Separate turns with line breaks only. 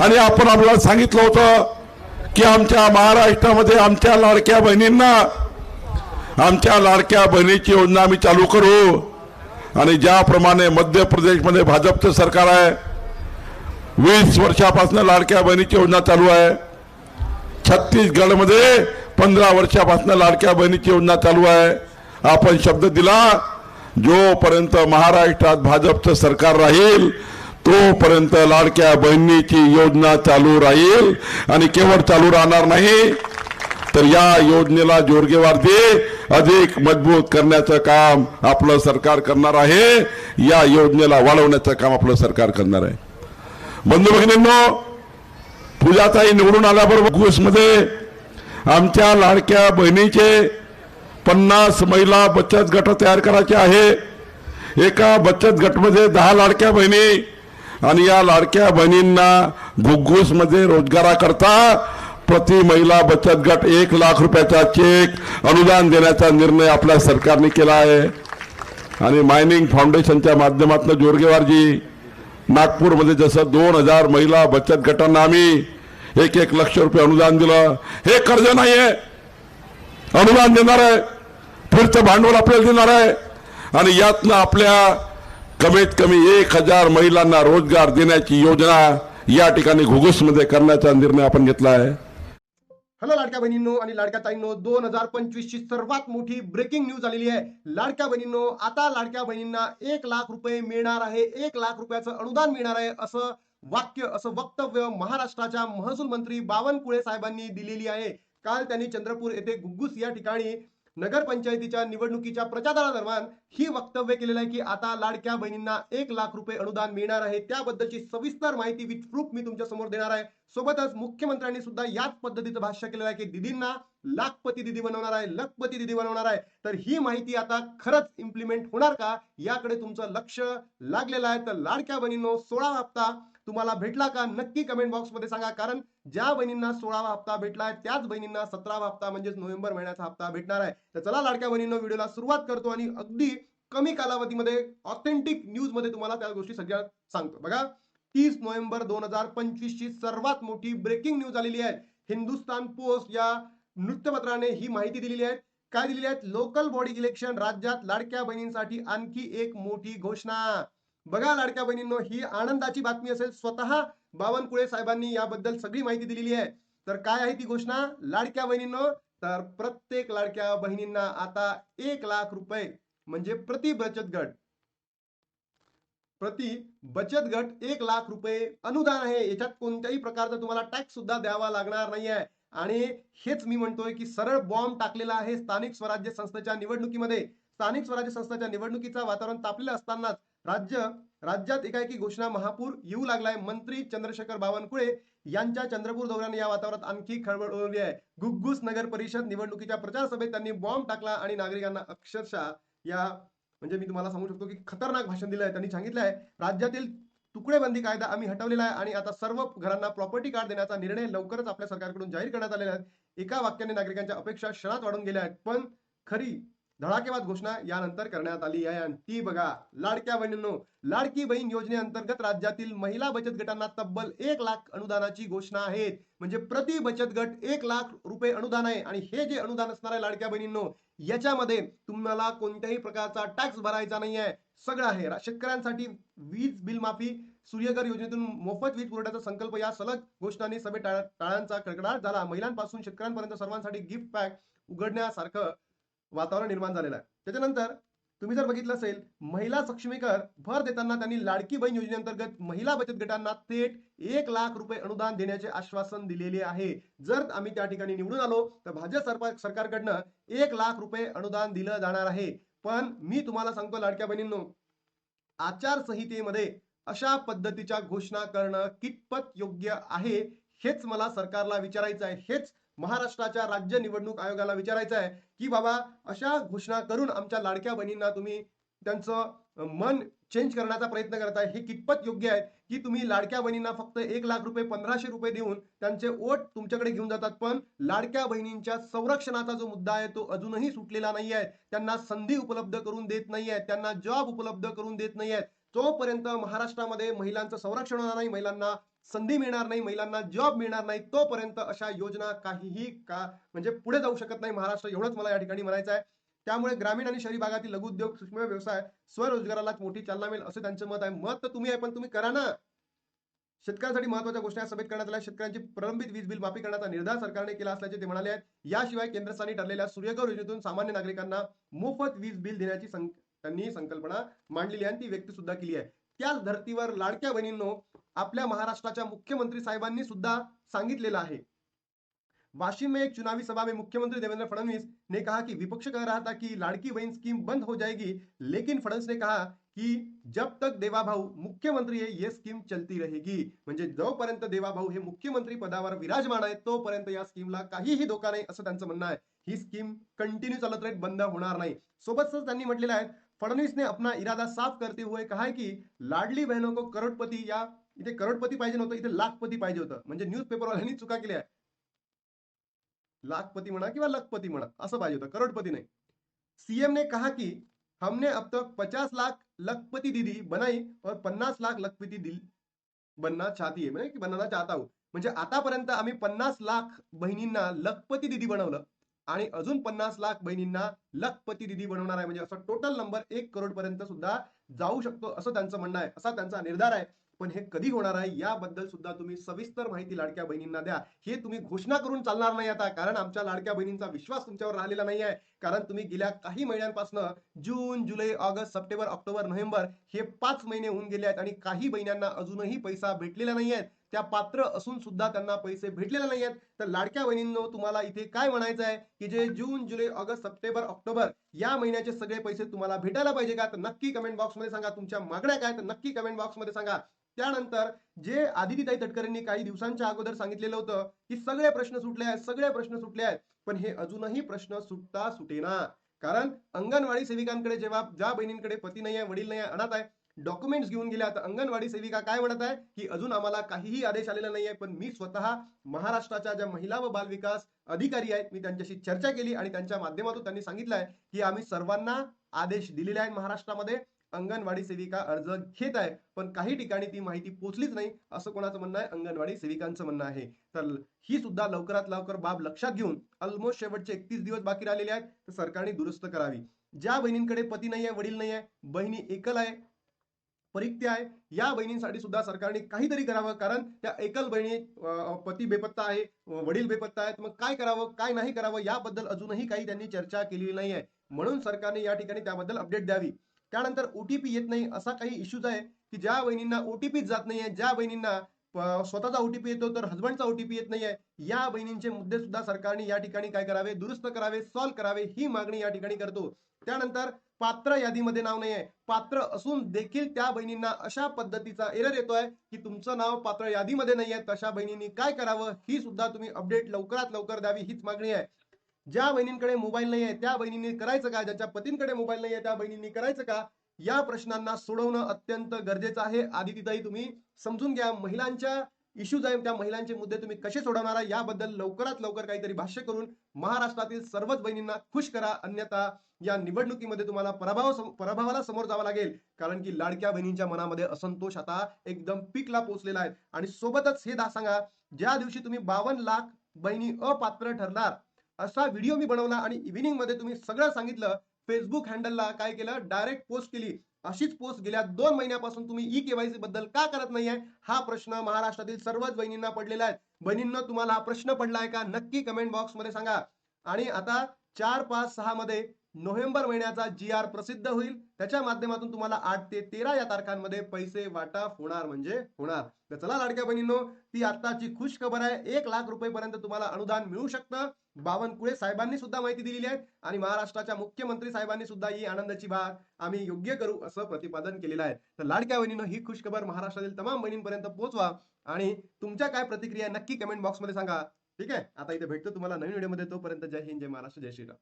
आणि आपण आपल्याला सांगितलं होतं की आमच्या महाराष्ट्रामध्ये आमच्या लाडक्या बहिणींना आमच्या लाडक्या बहिणीची योजना आम्ही चालू करू. आणि ज्याप्रमाणे मध्य प्रदेशमध्ये भाजपचं सरकार आहे वीस वर्षापासून लाडक्या बहिणीची योजना चालू आहे. छत्तीसगडमध्ये पंधरा वर्षापासून लाडक्या बहिणीची योजना चालू आहे. आपण शब्द दिला जोपर्यंत महाराष्ट्रात भाजपचं सरकार राहील तोपर्यंत लाडक्या बहिणीची योजना चालू राहील आणि केवळ चालू राहणार नाही तर या योजनेला जोरगेवार दे. अधिक मजबूत करण्याचं काम आपलं सरकार करणार आहे. या योजनेला वाढवण्याचं काम आपलं सरकार करणार आहे. बंधू भगिनींनो पूजाताई निवडून आल्याबरोबरमध्ये आमच्या लाडक्या बहिणीचे पन्नास महिला बचत गट तयार करायचे आहे. एका बचत गटमध्ये दहा लाडक्या बहिणी आणि या लाडक्या बहिणींना घुग्गूसमध्ये रोजगाराकरता प्रति महिला बचत गट एक लाख रुपयाचा चेक अनुदान देण्याचा निर्णय आपल्या सरकारने केला आहे. आणि मायनिंग फाउंडेशनच्या माध्यमातून जोरगेवारजी नागपूरमध्ये जसं दोन हजार महिला बचत गटांना आम्ही एक एक लक्ष रुपये अनुदान दिलं. हे कर्ज नाही आहे अनुदान देणार आहे. फिरतं भांडवल आपल्याला देणार आहे. आणि यातनं आपल्या कमीत कमी एक हजार महिलांना रोजगार देण्याची योजना या ठिकाणी घुगुसमध्ये करण्याचा निर्णय आपण घेतला आहे.
हॅलो लाडक्या बहिणींनो आणि लाडक्या ताईंनो दोन हजार पंचवीस ची सर्वात मोठी ब्रेकिंग न्यूज आलेली आहे. लाडक्या बहिणींनो आता लाडक्या बहिणींना एक लाख रुपये मिळणार आहे एक लाख रुपयाचं अनुदान मिळणार आहे असं वाक्य असं वक्तव्य महाराष्ट्राच्या महसूल मंत्री बावनकुळे साहेबांनी दिलेली आहे. काल त्यांनी चंद्रपूर येथे गुग्गुस या ठिकाणी नगरपंचायतीच्या निवडणुकीच्या प्रचारादरम्यान ही वक्तव्य केलेलं आहे की आता लाडक्या बहिणींना एक लाख रुपये अनुदान मिळणार आहे. त्याबद्दलची सविस्तर माहिती विथ प्रूफ मी तुमच्यासमोर देणार आहे. सोबतच मुख्यमंत्र्यांनी सुद्धा याच पद्धतीचं भाष्य केलेलं आहे की दिदींना लाखपती दिदी बनवणार आहे लखपती दिदी बनवणार आहे. तर ही माहिती आता खरंच इम्प्लिमेंट होणार का? याकडे तुमचं लक्ष लागलेलं आहे. तर लाडक्या बहिणींनो सोळा हप्ता तुम्हाला भेटला का नक्की कमेंट बॉक्समध्ये सांगा. कारण ज्या बहिणींना सोळावा हप्ता भेटलाय त्याच बहिणींना सतरावा हप्ता म्हणजेच नोव्हेंबर महिन्याचा हप्ता भेटणार आहे. तर चला लाडक्या बहिणींना व्हिडिओला सुरुवात करतो आणि अगदी कमी कालावधीमध्ये ऑथेंटिक न्यूजमध्ये तुम्हाला त्या गोष्टी सगळ्या सांगतो. बघा तीस नोव्हेंबर दोन हजार पंचवीस ची सर्वात मोठी ब्रेकिंग न्यूज आलेली आहे. हिंदुस्तान पोस्ट या वृत्तपत्राने ही माहिती दिलेली आहे. काय दिलेली आहे? लोकल बॉडी इलेक्शन राज्यात लाडक्या बहिणींसाठी आणखी एक मोठी घोषणा. बघा लाडक्या बहिणींनो ही आनंदाची बातमी असेल. स्वतः बावनकुळे साहेबांनी याबद्दल सगळी माहिती दिलेली आहे. तर काय आहे ती घोषणा? लाडक्या बहिणींनो तर प्रत्येक लाडक्या बहिणींना आता एक लाख रुपये म्हणजे प्रति बचत गट. प्रति बचत गट एक लाख रुपये अनुदान आहे. याच्यात कोणत्याही प्रकारचा तुम्हाला टॅक्स सुद्धा द्यावा लागणार नाही आहे आणि हेच मी म्हणतोय की सरळ बॉम्ब टाकलेला आहे स्थानिक स्वराज्य संस्थेच्या निवडणुकीमध्ये. स्थानिक स्वराज्य संस्थेच्या निवडणुकीचं वातावरण तापलेलं असतानाच राज्य राज्यात एकाएकी घोषणा महापूर येऊ लागलाय. मंत्री चंद्रशेखर बावनकुळे यांच्या चंद्रपूर दौऱ्याने या वातावरणात आणखी खळबळ उडवली आहे. गुग्गुस नगर परिषद निवडणुकीच्या प्रचार सभेत त्यांनी बॉम्ब टाकला आणि नागरिकांना अक्षरशः या म्हणजे मी तुम्हाला सांगू शकतो की खतरनाक भाषण दिलं आहे त्यांनी सांगितलं आहे राज्यातील तुकडेबंदी कायदा आम्ही हटवलेला आहे आणि आता सर्व घरांना प्रॉपर्टी कार्ड देण्याचा निर्णय लवकरच आपल्या सरकारकडून जाहीर करण्यात आलेला आहे. एका वाक्याने नागरिकांच्या अपेक्षा क्षणात वाढून गेल्या आहेत. पण खरी धडाकेबाद घोषणा यानंतर करण्यात आली आहे. आणि ती बघा लाडक्या बहिणींनो लाडकी बहीण योजनेअंतर्गत राज्यातील महिला बचत गटांना तब्बल एक लाख अनुदानाची घोषणा आहे. म्हणजे प्रति बचत गट एक लाख रुपये अनुदान आहे. आणि हे जे अनुदान असणार आहे लाडक्या बहिणींनो याच्यामध्ये तुम्हाला कोणत्याही प्रकारचा टॅक्स भरायचा नाही आहे. सगळं आहे. शेतकऱ्यांसाठी वीज बिल माफी सूर्यघर योजनेतून मोफत वीज पुरवठ्याचा संकल्प या सलग घोषणांनी सभेत टाळ्यांचा कडकडाट झाला. महिलांपासून शेतकऱ्यांपर्यंत सर्वांसाठी गिफ्ट पॅक उघडण्यासारखं वातावरण निर्माण झालेलं आहे. त्याच्यानंतर तुम्ही जर बघितलं असेल महिला सक्षमीकर भर देताना त्यांनी लाडकी बहीण योजनेअंतर्गत महिला बचत गटांना थेट एक लाख रुपये अनुदान देण्याचे आश्वासन दिलेले आहे. जर आम्ही त्या ठिकाणी निवडून आलो तर भाजप सरकार सरकारकडनं एक लाख रुपये अनुदान दिलं जाणार आहे. पण मी तुम्हाला सांगतो लाडक्या बहिणींनो आचारसंहितेमध्ये अशा पद्धतीच्या घोषणा करणं कितपत योग्य आहे हेच मला सरकारला विचारायचं आहे. हेच महाराष्ट्राच्या राज्य निवडणूक आयोगाला विचारायचं आहे की बाबा अशा घोषणा करून आमच्या लाडक्या बहिणींना तुम्ही त्यांचं मन चेंज करण्याचा प्रयत्न करताय. हे कितपत योग्य आहे की तुम्ही लाडक्या बहिणींना फक्त एक लाख रुपये पंधराशे रुपये देऊन त्यांचे ओट तुमच्याकडे घेऊन जातात. पण लाडक्या बहिणींच्या संरक्षणाचा जो मुद्दा आहे तो अजूनही सुटलेला नाही आहे त्यांना संधी उपलब्ध करून देत नाही आहेत त्यांना जॉब उपलब्ध करून देत नाही आहेत जोपर्यंत महाराष्ट्रामध्ये महिलांचं संरक्षण होणार नाही महिलांना संधी मिळणार नाही महिलांना जॉब मिळणार नाही तोपर्यंत अशा योजना काहीही का म्हणजे पुढे जाऊ शकत नाही महाराष्ट्र एवढंच मला या ठिकाणी म्हणायचं आहे. त्यामुळे ग्रामीण आणि शहरी भागातील लघुउद्योग सूक्ष्म व्यवसाय स्वरोजगाराला मोठी चालना मिळेल असं त्यांचं मत आहे. मत तर तुम्ही आहे पण तुम्ही करा ना. शेतकऱ्यांसाठी महत्त्वाच्या गोष्टी सभेत करण्यात आल्या. शेतकऱ्यांची प्रलंबित वीज बिल माफी करण्याचा निर्धार सरकारने केला असल्याचे ते म्हणाले आहेत. याशिवाय केंद्रस्थानी ठरलेल्या सूर्यघर योजनेतून सामान्य नागरिकांना मोफत वीज बिल देण्याची सं- त्यांनी संकल्पना मांडलेली आहे आणि ती व्यक्ती सुद्धा केली आहे. त्याच धर्तीवर लाडक्या बहिणींनो आपल्या महाराष्ट्राच्या मुख्यमंत्री साहेबांनी सुद्धा सांगितलेलं आहे. वाशिम में एक चुनावी सभा में मुख्यमंत्री देवेंद्र फडणवीस ने कहा कि विपक्ष कह रहा था कि लाड़की बहन स्कीम बंद हो जाएगी लेकिन फडणवीस ने कहा की जब तक देवाभाऊ मुख्यमंत्री आहे ये स्कीम चलती रहेगी. म्हणजे जोपर्यंत देवाभाऊ हे मुख्यमंत्री पदावर विराजमान आहेत तोपर्यंत या स्कीमला काहीही धोका नाही असं त्यांचं म्हणणं आहे. ही स्कीम कंटिन्यू चालत राहील बंद होणार नाही. सोबतच त्यांनी म्हटलेलं आहे फडणवीस ने अपना इरादा साफ़ करते हुए कहा की लाडली बहनों को करोडपती या इथे करोडपती पाहिजे नव्हतं, इथे लाखपती पाहिजे होतं. न्यूज़ पेपरवाल्यांनी चुका केल्या. लाखपति म्हणा किंवा लखपति असं पाहिजे होतं. करोडपती नाही. सीएम ने कहा कि, हमने अब तक 50 लाख लखपति दीदी बनाई और 50 लाख लखपति दिल बनना चाहती है. की बनना चाहता हूँ. म्हणजे आतापर्यंत आम्ही पन्नास लाख बहिणींना लखपती दीदी बनवलं. आणि अजून पन्नास लाख बहिणींना लखपती दिदी बनवणार आहे. म्हणजे असं टोटल नंबर एक करोड पर्यंत सुद्धा जाऊ शकतो असं त्यांचं म्हणणं आहे असा त्यांचा निर्धार आहे. पण हे कधी होणार आहे याबद्दल सुद्धा तुम्ही सविस्तर माहिती लाडक्या बहिणींना द्या. हे तुम्ही घोषणा करून चालणार नाही आता कारण आमच्या लाडक्या बहिणींचा विश्वास तुमच्यावर राहिलेला नाही आहे कारण तुम्ही गेल्या काही महिन्यांपासून जून जुलै ऑगस्ट सप्टेंबर ऑक्टोबर नोव्हेंबर हे पाच महिने होऊन गेले आहेत आणि काही बहिणींना अजूनही पैसा भेटलेला नाही आहे त्या पात्र असून सुद्धा त्यांना पैसे भेटलेले नाही आहेत तर लाडक्या बहिणींनो तुम्हाला इथे काय म्हणायचं आहे? की जे जून जुलै ऑगस्ट सप्टेंबर ऑक्टोबर या महिन्याचे सगळे पैसे तुम्हाला भेटायला पाहिजे का? तर नक्की कमेंट बॉक्समध्ये सांगा. तुमच्या मागण्या काय तर नक्की कमेंट बॉक्समध्ये सांगा. त्यानंतर जे आदितीताई तटकरेंनी काही दिवसांच्या अगोदर सांगितलेलं होतं की सगळे प्रश्न सुटले आहेत सगळे प्रश्न सुटले आहेत पण हे अजूनही प्रश्न सुटता सुटेना. कारण अंगणवाडी सेविकांकडे जेव्हा ज्या बहिणींकडे पती नाही आहे वडील नाही आहे अनाथ आहे डॉक्युमेंट्स घेऊन गेल्या. तर अंगणवाडी सेविका काय म्हणत आहे? की अजून आम्हाला काहीही आदेश आलेला नाही आहे पण मी स्वतः महाराष्ट्राच्या ज्या महिला व बाल विकास अधिकारी आहेत मी त्यांच्याशी चर्चा केली आणि त्यांच्या माध्यमातून त्यांनी सांगितलं आहे की आम्ही सर्वांना आदेश दिलेले आहेत महाराष्ट्रामध्ये. अंगणवाडी सेविका अर्ज घेत आहे पण काही ठिकाणी ती माहिती पोचलीच नाही असं कोणाचं म्हणणं आहे? अंगणवाडी सेविकांचं म्हणणं आहे. तर ही सुद्धा लवकरात लवकर बाब लक्षात घेऊन ऑलमोस्ट शेवटचे एकतीस दिवस बाकी राहिलेले आहेत तर सरकारने दुरुस्त करावी. ज्या बहिणींकडे पती नाही आहे वडील नाही आहे बहिणी एकल आहे परित्य आहे. या बहिणींसाठी सुद्धा सरकारने काहीतरी करावं कारण त्या एकल बहिणी पती बेपत्ता आहे वडील बेपत्ता आहेत. मग काय करावं काय नाही करावं याबद्दल अजूनही काही त्यांनी चर्चा केलेली नाही आहे म्हणून सरकारने या ठिकाणी त्याबद्दल अपडेट द्यावी. त्यानंतर ओटीपी येत नाही असा काही इश्यूज आहे की ज्या बहिणींना ओटीपीच जात नाहीये ज्या बहिणींना स्वतःचा ओटीपी येतो तर हजबंडचा ओटीपी येत नाहीये. या बहिणींचे मुद्दे सुद्धा सरकारने या ठिकाणी काय करावे? दुरुस्त करावे सॉल्व्ह करावे ही मागणी या ठिकाणी करतो. त्यानंतर पात्र यादीमध्ये नाव नाही आहे पात्र असून देखील त्या बहिणींना अशा पद्धतीचा एरर येतोय की तुमचं नाव पात्र यादीमध्ये नाही आहे तशा बहिणींनी काय करावं? ही सुद्धा तुम्ही अपडेट लवकरात लवकर द्यावी हीच मागणी आहे. ज्या बहिणींकडे मोबाईल नाही आहे त्या बहिणींनी करायचं का? ज्याच्या पतींकडे मोबाईल नाही आहे त्या बहिणींनी करायचं का? या प्रश्नांना सोडवणं अत्यंत गरजेचं आहे. आदितीताई तुम्ही समजून घ्या महिलांच्या इश्यूज आहे त्या महिलांचे मुद्दे तुम्ही कसे सोडवणार याबद्दल लवकरात लवकर काहीतरी भाष्य करून महाराष्ट्रातील सर्वच बहिणींना खुश करा. अन्यथा या निवडणुकीमध्ये तुम्हाला पराभव पराभवाला समोर जावं लागेल. कारण की लाडक्या बहिणींच्या मनामध्ये असंतोष आता एकदम पीकला पोहोचलेला आहे. आणि सोबतच हे दा सांगा ज्या दिवशी तुम्ही बावन्न लाख बहिणी अपात्र ठरणार असा व्हिडिओ मी बनवला आणि इव्हिनिंगमध्ये तुम्ही सगळं सांगितलं फेसबुक हँडलला काय केलं? डायरेक्ट पोस्ट केली. अशीच पोस्ट गेल्या दोन महिन्यापासून तुम्ही ई केवायसी बद्दल का करत नाहीये? हा प्रश्न महाराष्ट्रातील सर्वच बहिणींना पडलेला आहे. बहिणींना तुम्हाला हा प्रश्न पडलाय का? नक्की कमेंट बॉक्समध्ये सांगा. आणि आता चार पाच सहा मध्ये नोव्हेंबर महिन्याचा जी आर प्रसिद्ध होईल. त्याच्या माध्यमातून तुम्हाला आठ ते तेरा या तारखांमध्ये पैसे वाटप होणार म्हणजे होणार. तर चला लाडक्या बहिणींनो ती आत्ताची खुश खबर आहे. एक लाख रुपये पर्यंत तुम्हाला अनुदान मिळू शकतं. बावनकुळे साहेबांनी सुद्धा माहिती दिलेली आहे आणि महाराष्ट्राच्या मुख्यमंत्री साहेबांनी सुद्धा ही आनंदाची बात आम्ही योग्य करू असं प्रतिपादन केलेलं आहे. तर लाडक्या बहिणीनं ही खुशखबर महाराष्ट्रातील तमाम बहिणींपर्यंत पोहोचवा आणि तुमच्या काय प्रतिक्रिया नक्की कमेंट बॉक्समध्ये सांगा. ठीक आहे? आता इथे भेटतो तुम्हाला नवीन व्हिडिओमध्ये तोपर्यंत जय हिंद जय महाराष्ट्र जय श्रीराम.